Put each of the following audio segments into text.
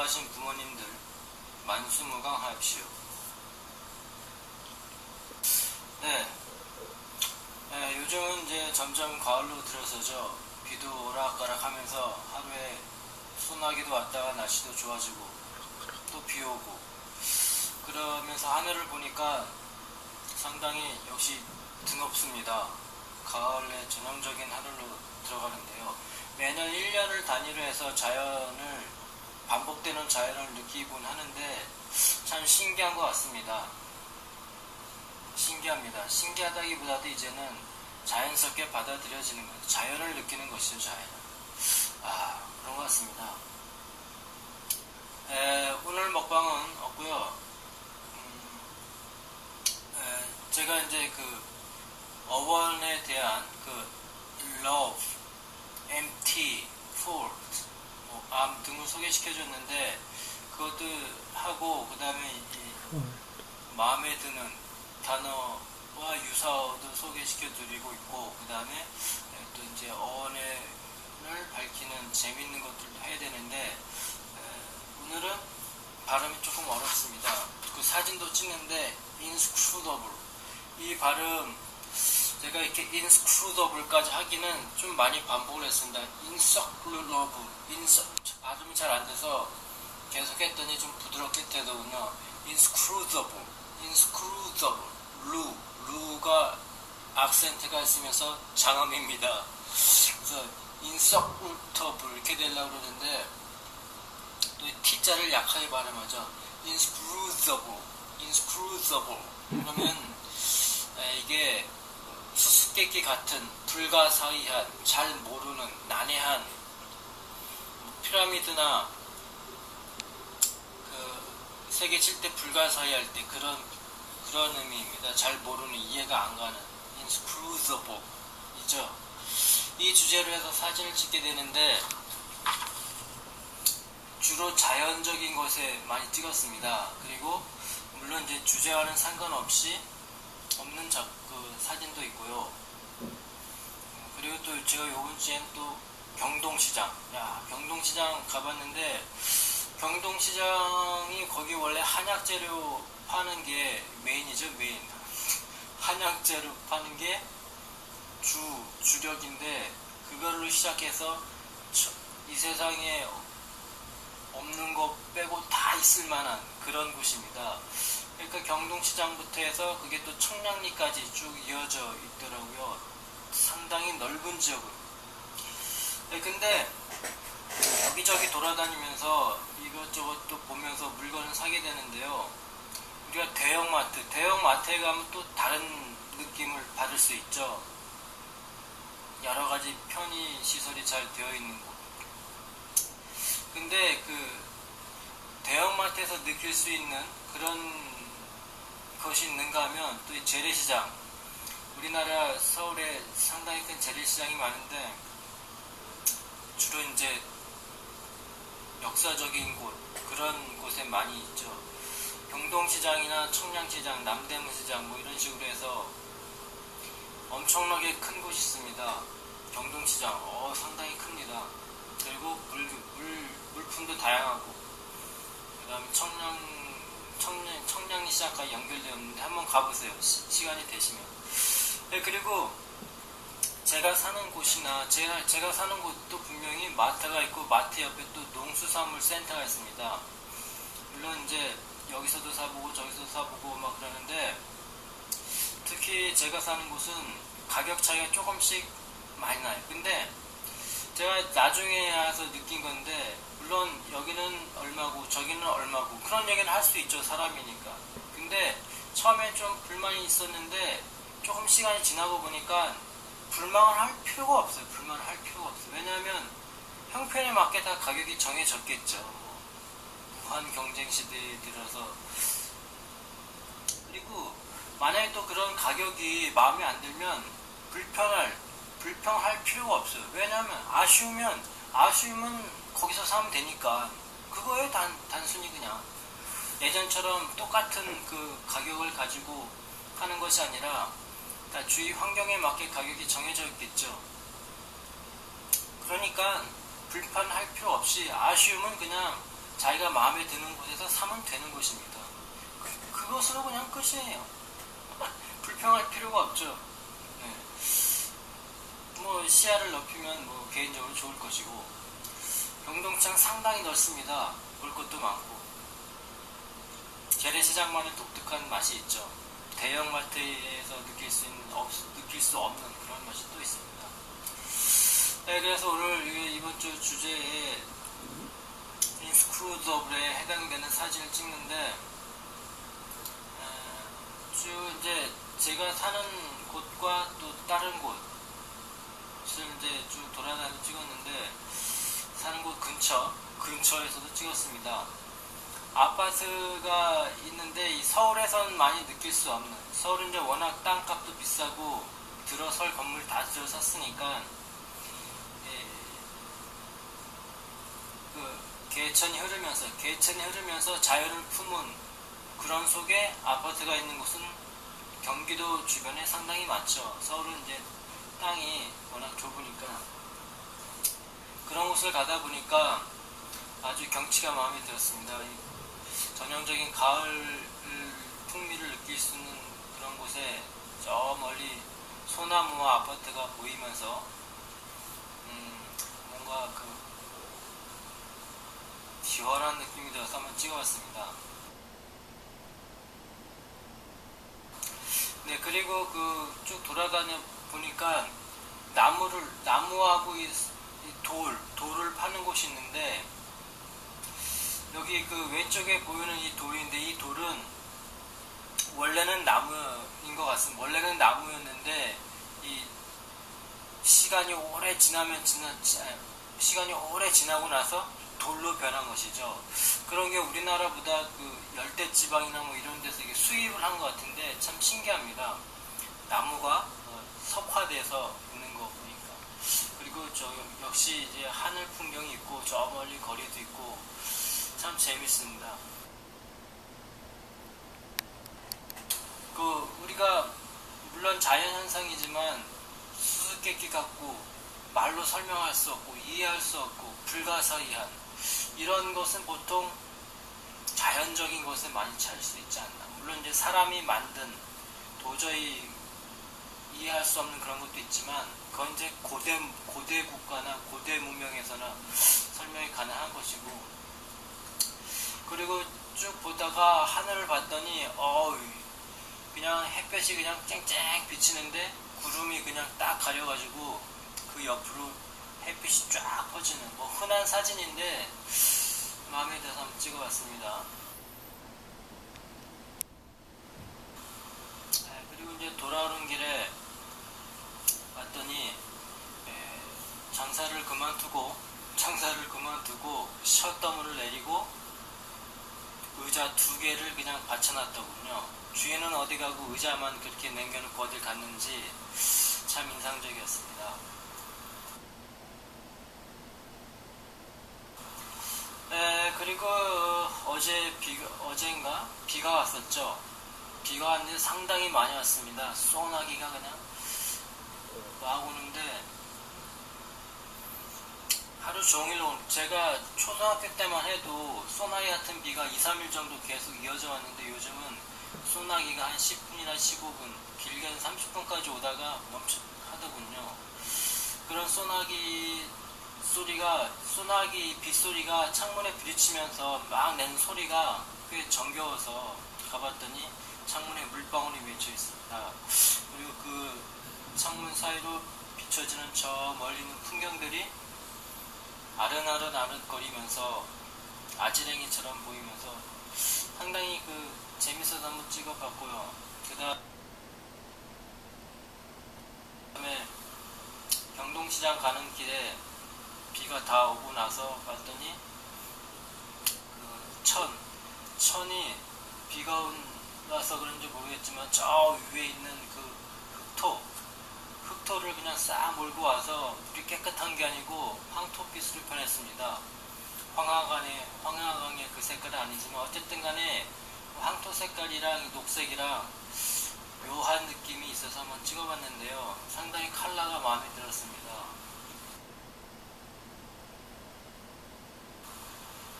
연로하신 부모님들 만수무강하십시오. 네. 네, 요즘은 이제 점점 가을로 들어서죠. 비도 오락가락 하면서 하루에 소나기도 왔다가 날씨도 좋아지고 또 비 오고 그러면서 하늘을 보니까 상당히 역시 드높습니다. 가을의 전형적인 하늘로 들어가는데요. 매년 1년을 단위로 해서 자연을 반복되는 자연을 느끼곤 하는데 참 신기한 것 같습니다. 신기합니다. 신기하다기보다도 이제는 자연스럽게 받아들여지는 거죠. 자연을 느끼는 것이죠, 자연. 아, 그런 것 같습니다. 에, 오늘 먹방은 없고요. 음, 에, 제가 이제 그 어원에 대한 그 love, empty, full, 뭐, 암 등을 소개시켜줬는데 그것도 하고 그 다음에 마음에 드는 단어와 유사어도 소개시켜드리고 있고 그 다음에 또 이제 어원을 밝히는 재밌는 것들도 해야 되는데 에, 오늘은 발음이 조금 어렵습니다. 그 사진도 찍는데 inscrutable 이 발음 제가 이렇게 inscrutable까지 하기는 좀 많이 반복을 했습니다. inscrutable, ins 발음이 잘 안 돼서 계속 했더니 좀 부드럽게 되더군요. inscrutable, inscrutable, 루, 루가 악센트가 있으면서 장음입니다. 그래서 inscrutable 이렇게 되려고 그러는데 또이 T자를 약하게 발음하죠. inscrutable, inscrutable. 그러면 에, 이게 수수께끼 같은 불가사의한 잘 모르는 난해한 뭐 피라미드나 그 세계 7대 불가사의할 때 그런 그런 의미입니다. 잘 모르는 이해가 안 가는 inscrutable 이죠. 이 주제로 해서 사진을 찍게 되는데 주로 자연적인 것에 많이 찍었습니다. 그리고 물론 이제 주제와는 상관없이 없는 작, 그 사진도 있고요. 그리고 또 제가 요번 주엔 또 경동시장. 야, 경동시장 가봤는데 경동시장이 거기 원래 한약 재료 파는 게 메인이죠, 메인. 한약 재료 파는 게 주, 주력인데 그걸로 시작해서 저- 이 세상에 없는 거 빼고 다 있을 만한 그런 곳입니다. 그러니까 경동시장부터 해서 그게 또 청량리까지 쭉 이어져 있더라고요. 상당히 넓은 지역으로. 네, 근데 여기저기 돌아다니면서 이것저것 또 보면서 물건을 사게 되는데요. 우리가 대형마트, 대형마트에 가면 또 다른 느낌을 받을 수 있죠. 여러 가지 편의 시설이 잘 되어 있는 곳. 근데 그 대형마트에서 느낄 수 있는 그런 것이 있는가 하면 또 이 재래시장. 우리나라 서울에 상당히 큰 재래시장이 많은데 주로 이제 역사적인 곳 그런 곳에 많이 있죠. 경동시장이나 청량시장 남대문시장 뭐 이런 식으로 해서 엄청나게 큰 곳이 있습니다. 경동시장. 어 상당히 큽니다. 그리고 물, 물, 물품도 다양하고. 그 다음에 청량, 청량, 청량리 시장까지 연결되어 있는데 한번 가보세요. 시, 간이 되시면. 네, 그리고 제가 사는 곳이나 제가, 제가 사는 곳도 분명히 마트가 있고 마트 옆에 또 농수산물 센터가 있습니다. 물론 이제 여기서도 사보고 저기서도 사보고 막 그러는데 특히 제가 사는 곳은 가격 차이가 조금씩 많이 나요. 근데 제가 나중에 와서 느낀 건데 물론 여기는 얼마고 저기는 얼마고 그런 얘기는 할 수 있죠 사람이니까. 근데 처음에 좀 불만이 있었는데 조금 시간이 지나고 보니까 불만을 할 필요가 없어요. 불만을 할 필요가 없어요. 왜냐하면 형편에 맞게 다 가격이 정해졌겠죠. 무한 경쟁 시대에 들어서. 그리고 만약에 또 그런 가격이 마음에 안 들면 불편할 불평할 필요가 없어요. 왜냐하면 아쉬우면 아쉬우면 거기서 사면 되니까 그거에 단 단순히 그냥 예전처럼 똑같은 그 가격을 가지고 하는 것이 아니라 다 주위 환경에 맞게 가격이 정해져 있겠죠. 그러니까 불편할 필요 없이 아쉬움은 그냥 자기가 마음에 드는 곳에서 사면 되는 것입니다. 그, 그것으로 그냥 끝이에요. 불평할 필요가 없죠. 네. 뭐 시야를 넓히면 뭐 개인적으로 좋을 것이고 병동창 상당히 넓습니다. 볼 것도 많고 재래시장만의 독특한 맛이 있죠. 대형마트에서 느낄 수 있는 없, 느낄 수 없는 그런 맛이 또 있습니다. 네, 그래서 오늘 이- 이번 주 주제에 인스크루더블에 해당되는 사진을 찍는데 에, 쭉 이제 제가 사는 곳과 또 다른 곳 을 이제 쭉 돌아다니며 찍었는데 사는 곳 근처 근처에서도 찍었습니다. 아파트가 있는데 이 서울에선 많이 느낄 수 없는 서울은 이제 워낙 땅값도 비싸고 들어설 건물 다 들어섰으니까 예, 그 개천이 흐르면서 개천이 흐르면서 자연을 품은 그런 속에 아파트가 있는 곳은 경기도 주변에 상당히 많죠. 서울은 이제 땅이 워낙 좁으니까 그런 곳을 가다 보니까 아주 경치가 마음에 들었습니다. 이 전형적인 가을 풍미를 느낄 수 있는 그런 곳에 저 멀리 소나무와 아파트가 보이면서 음, 뭔가 그 시원한 느낌이 들어서 한번 찍어봤습니다. 네 그리고 그 쭉 돌아다녀 보니까 나무를 나무하고 이, 이돌 돌을 파는 곳이 있는데 여기 그 왼쪽에 보이는 이 돌인데 이 돌은 원래는 나무인 것 같습니다. 원래는 나무였는데 이 시간이 오래 지나면 지나 지- 시간이 오래 지나고 나서 돌로 변한 것이죠. 그런 게 우리나라보다 그 열대 지방이나 뭐 이런 데서 이게 수입을 한 것 같은데 참 신기합니다. 나무가 어, 석화돼서 그리고 저 역시 이제 하늘 풍경이 있고 저 멀리 거리도 있고 참 재밌습니다. 그 우리가 물론 자연 현상이지만 수수께끼 같고 말로 설명할 수 없고 이해할 수 없고 불가사의한 이런 것은 보통 자연적인 것에 많이 찾을 수 있지 않나. 물론 이제 사람이 만든 도저히 이해할 수 없는 그런 것도 있지만 그건 이제 고대 고대 국가나 고대 문명에서나 설명이 가능한 것이고 그리고 쭉 보다가 하늘을 봤더니 어우 그냥 햇볕이 그냥 쨍쨍 비치는데 구름이 그냥 딱 가려가지고 그 옆으로 햇빛이 쫙 퍼지는 뭐 흔한 사진인데 마음에 들어서 한번 찍어봤습니다. 네, 그리고 이제 돌아오는 길에 봤더니 에, 장사를 그만두고 장사를 그만두고 셧다운을 내리고 의자 두 개를 그냥 받쳐놨더군요. 주인은 어디 가고 의자만 그렇게 남겨놓고 어딜 갔는지 참 인상적이었습니다. 네, 그리고 어제 비가, 어젠가 비가 왔었죠. 비가 왔는데 상당히 많이 왔습니다. 소나기가 그냥 막 오는데 하루 종일 온 제가 초등학교 때만 해도 소나기 같은 비가 2, 3일 정도 계속 이어져 왔는데 요즘은 소나기가 한 10분이나 15분 길게는 30분까지 오다가 멈춰 하더군요. 그런 소나기 소리가 소나기 빗소리가 창문에 부딪히면서 막 낸 소리가 꽤 정겨워서 가봤더니 창문에 물방울이 맺혀 있습니다. 그리고 그 창문 사이로 비춰지는 저 멀리 있는 풍경들이 아른아른 아른거리면서 아지랭이처럼 보이면서 상당히 그 재밌어서 한번 찍어봤고요. 그 다음에 경동시장 가는 길에 비가 다 오고 나서 봤더니 그 천, 천이 비가 온- 와서 그런지 모르겠지만 저 위에 있는 그 흙토, 흙토를 그냥 싹 몰고 와서 물이 깨끗한 게 아니고 황토빛으로 변했습니다. 황화강의, 황화강의 그 색깔은 아니지만 어쨌든 간에 황토 색깔이랑 녹색이랑 묘한 느낌이 있어서 한번 찍어봤는데요. 상당히 칼라가 마음에 들었습니다.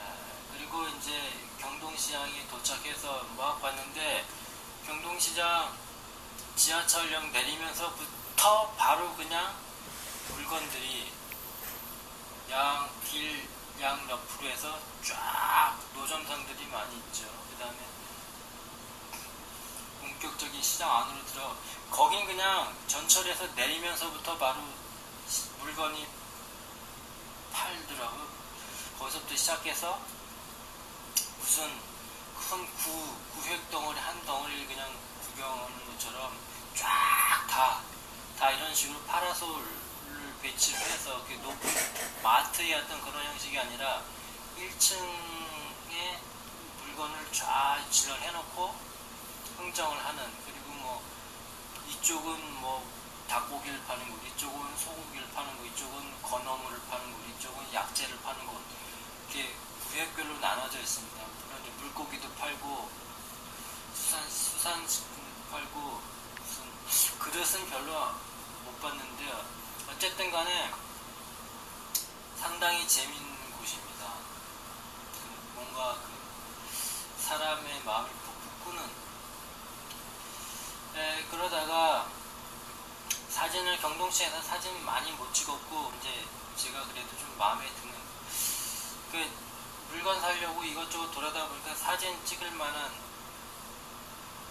아, 그리고 이제 경동시장에 도착해서 뭐 막 봤는데 경동시장 지하철역 내리면서부터 바로 그냥 물건들이 양 길 양 옆으로 해서 쫙 노점상들이 많이 있죠. 그 다음에 본격적인 시장 안으로 들어 거긴 그냥 전철에서 내리면서부터 바로 시- 물건이 팔더라고. 거기서부터 시작해서 무슨 큰 구, 구획 덩어리 한 덩어리를 그냥 구경하는 것처럼 쫙 다, 다 이런 식으로 파라솔을 배치를 해서 높은 마트의 어떤 그런 형식이 아니라 1층에 물건을 쫙 진열 해 놓고 흥정을 하는 그리고 뭐 이쪽은 뭐 닭고기를 파는 곳, 이쪽은 소고기를 파는 곳, 이쪽은 건어물을 파는 곳, 이쪽은 약재를 파는 곳 이렇게 구획별로 나눠져 있습니다. 이제 물고기도 팔고 수산 수산식품 팔고 그릇은 별로 못 봤는데요. 어쨌든 간에 상당히 재밌는 곳입니다. 그 뭔가 그 사람의 마음을 푹푹 에, 그러다가 사진을 경동시에서 사진 많이 못 찍었고 이제 제가 그래도 좀 마음에 드는 그 물건 사려고 이것저것 돌아다 보니까 사진 찍을 만한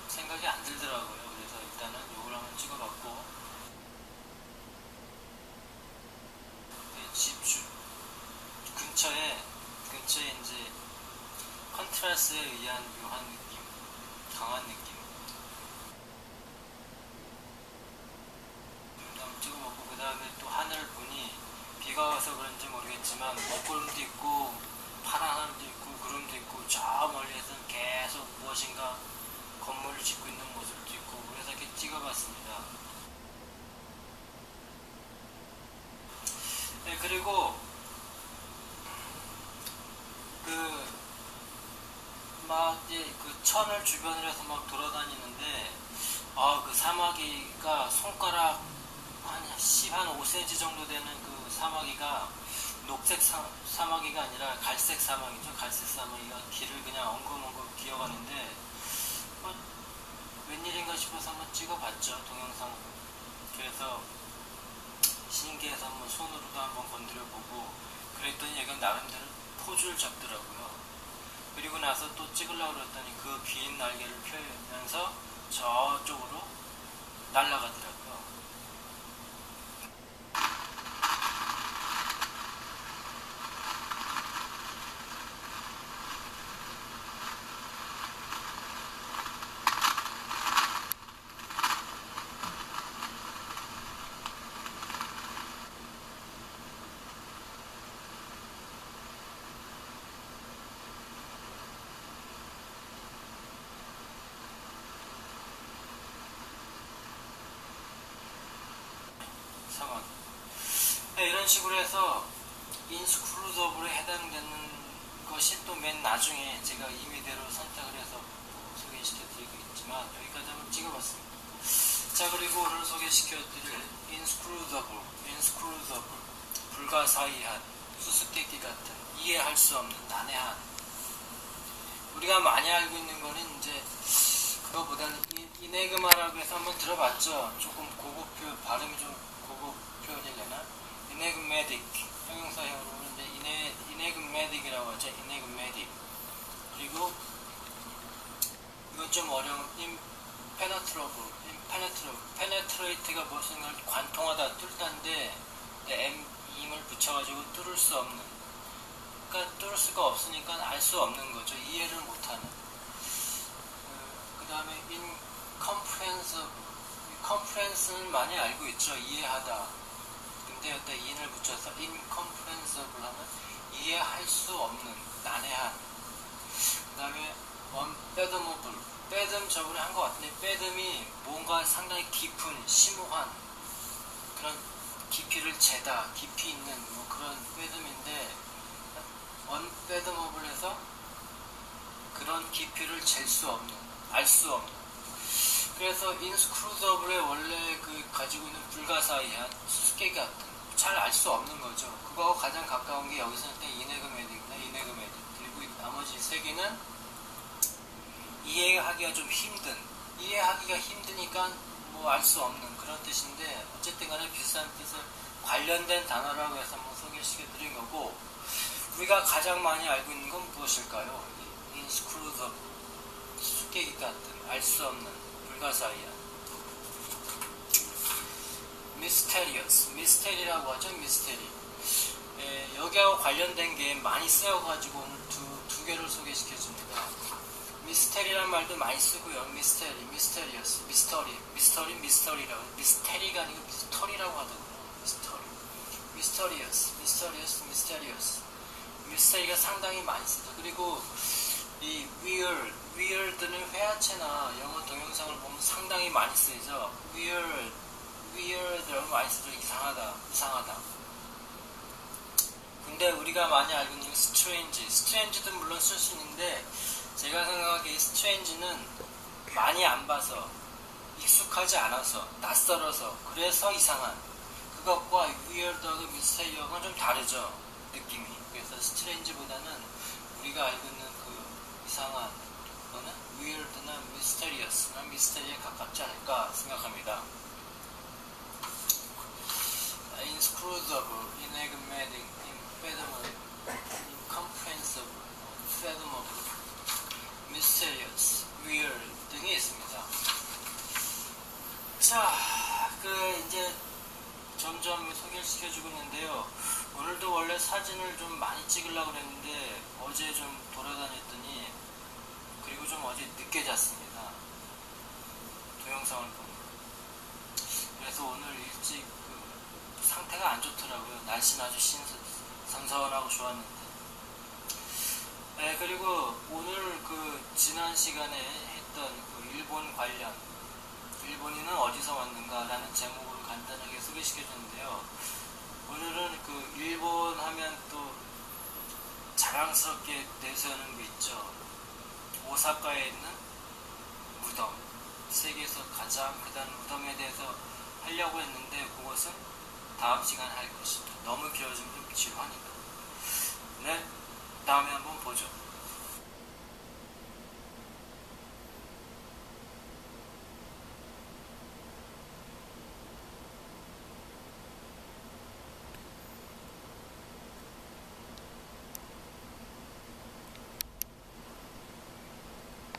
생각이 안 들더라고요. 일단은 이걸 한번 찍어봤고 네, 집 주, 근처에 근처에 이제 컨트라스에 의한 묘한 느낌, 강한 느낌. 한번 찍어먹고 그 다음에 또 하늘을 보니 비가 와서 그런지 모르겠지만 먹구름도 있고 파란 하늘도 있고 구름도 있고 저 멀리에서는 계속 무엇인가 건물을 짓고 있는 모습도 있고 그래서 찍어봤습니다. 네 그리고 그 막 이제 그 천을 주변으로 해서 막 돌아다니는데 아 그 사마귀가 손가락 한 10, 한 5cm 정도 되는 그 사마귀가 녹색 사, 사마귀가 아니라 갈색 사마귀죠. 갈색 사마귀가 길을 그냥 엉금엉금 기어가는데 어, 웬일인가 싶어서 한번 찍어봤죠. 동영상. 그래서 신기해서 한번 손으로도 한번 건드려보고 그랬더니 얘가 나름대로 포즈를 잡더라고요. 그리고 나서 또 찍으려고 그랬더니 그 긴 날개를 펴면서 저쪽으로 날아가더라고요. 상황. 네, 이런 식으로 해서 인스크루더블에 해당되는 것이 또 맨 나중에 제가 임의대로 선택을 해서 소개시켜드리고 있지만 여기까지 한번 찍어봤습니다. 자 그리고 오늘 소개시켜드릴 인스크루더블, 인스크루더블, 불가사의한, 수수께끼 같은, 이해할 수 없는 난해한 우리가 많이 알고 있는 거는 이제 그거보다는 이- 이네그마라고 해서 한번 들어봤죠. 조금 고급 표 발음이 좀 고급 표현이려나? 이네그메딕 형용사형으로는 이제 이네 이네그메딕이라고 하죠. 이네그메딕 그리고 이건 좀 어려운 임페너트러블 임페너트러블 페네트레이트가 무슨 걸 관통하다 뚫다인데 M 임을 붙여가지고 뚫을 수 없는 그러니까 뚫을 수가 없으니까 알 수 없는 거죠. 이해를 못하는 그 다음에 incomprehensible. comprehensive는 많이 알고 있죠. 이해하다. 여기다 in을 붙여서 incomprehensible 하면 이해할 수 없는, 난해한. 그 다음에 unfathomable. fathom 저번에 한 것 같은데, fathom이 뭔가 상당히 깊은, 심오한 그런 깊이를 재다, 깊이 있는 뭐 그런 unfathomable 해서 그런 깊이를 잴 수 없는, 알 수 없는. 그래서 인스크루더블의 원래 그 가지고 있는 불가사의한 수수께끼 같은 잘 알 수 없는 거죠. 그거하고 가장 가까운 게 여기서 때 이네그메딕이나 이네그메딕. 그리고 이 나머지 세 개는 이해하기가 좀 힘든 이해하기가 힘드니까 뭐 알 수 없는 그런 뜻인데 어쨌든 간에 비슷한 뜻을 관련된 단어라고 해서 한번 소개시켜 드린 거고 우리가 가장 많이 알고 있는 건 무엇일까요? inscrutable 수깨기 같은 알 수 없는 불가사의한 mysterious 미스테리라고 하죠 미스테리. 예, 여기하고 관련된 게 많이 쓰여가지고 오늘 두, 두 개를 소개시켜 줍니다. 미스테리란 말도 많이 쓰고요. 미스테리 미스테리어스 미스터리 미스터리 미스터리라고 미스테리가 아니고 미스터리라고 하더군요. 미스터리. 미스터리어스 미스터리어스 미스테리어스 미스테리가 상당히 많이 쓰죠. 그리고 이 weird weird는 회화체나 영어 동영상을 보면 상당히 많이 쓰이죠. Weird weird라고 많이 쓰죠. 이상하다 이상하다. 근데 우리가 많이 알고 있는 strange strange도 물론 쓸 수 있는데 제가 생각하기에 strange는 많이 안 봐서 익숙하지 않아서 낯설어서 그래서 이상한. 그것과 weird하고 미스테리어가 좀 다르죠 느낌이. 그래서 strange보다는 우리가 알고 있는 그 이상한 거는 weird나 mysterious나 미스테리에 가깝지 않을까 생각합니다 inscrutable, enigmatic, unfathomable, incomprehensible, unfathomable, mysterious, weird 등이 있습니다. 자, 그 이제 점점 소개를 시켜주고 있는데요. 오늘도 원래 사진을 좀 많이 찍으려고 그랬는데 어제 좀 돌아다녔더니 그리고 좀 어제 늦게 잤습니다. 동영상을 보고. 그래서 오늘 일찍 그 상태가 안 좋더라고요. 날씨는 아주 신, 선선하고 좋았는데. 네, 그리고 오늘 그 지난 시간에 했던 그 일본 관련, 일본인은 어디서 왔는가라는 제목으로 간단하게 소개시켜 줬는데요. 오늘은 그 일본 하면 또 자랑스럽게 내세우는 게 있죠. 오사카에 있는 무덤. 세계에서 가장 크다는 무덤에 대해서 하려고 했는데 그것은 다음 시간에 할 것입니다. 너무 길어지면 좀 지루하니까. 네, 다음에 한번 보죠.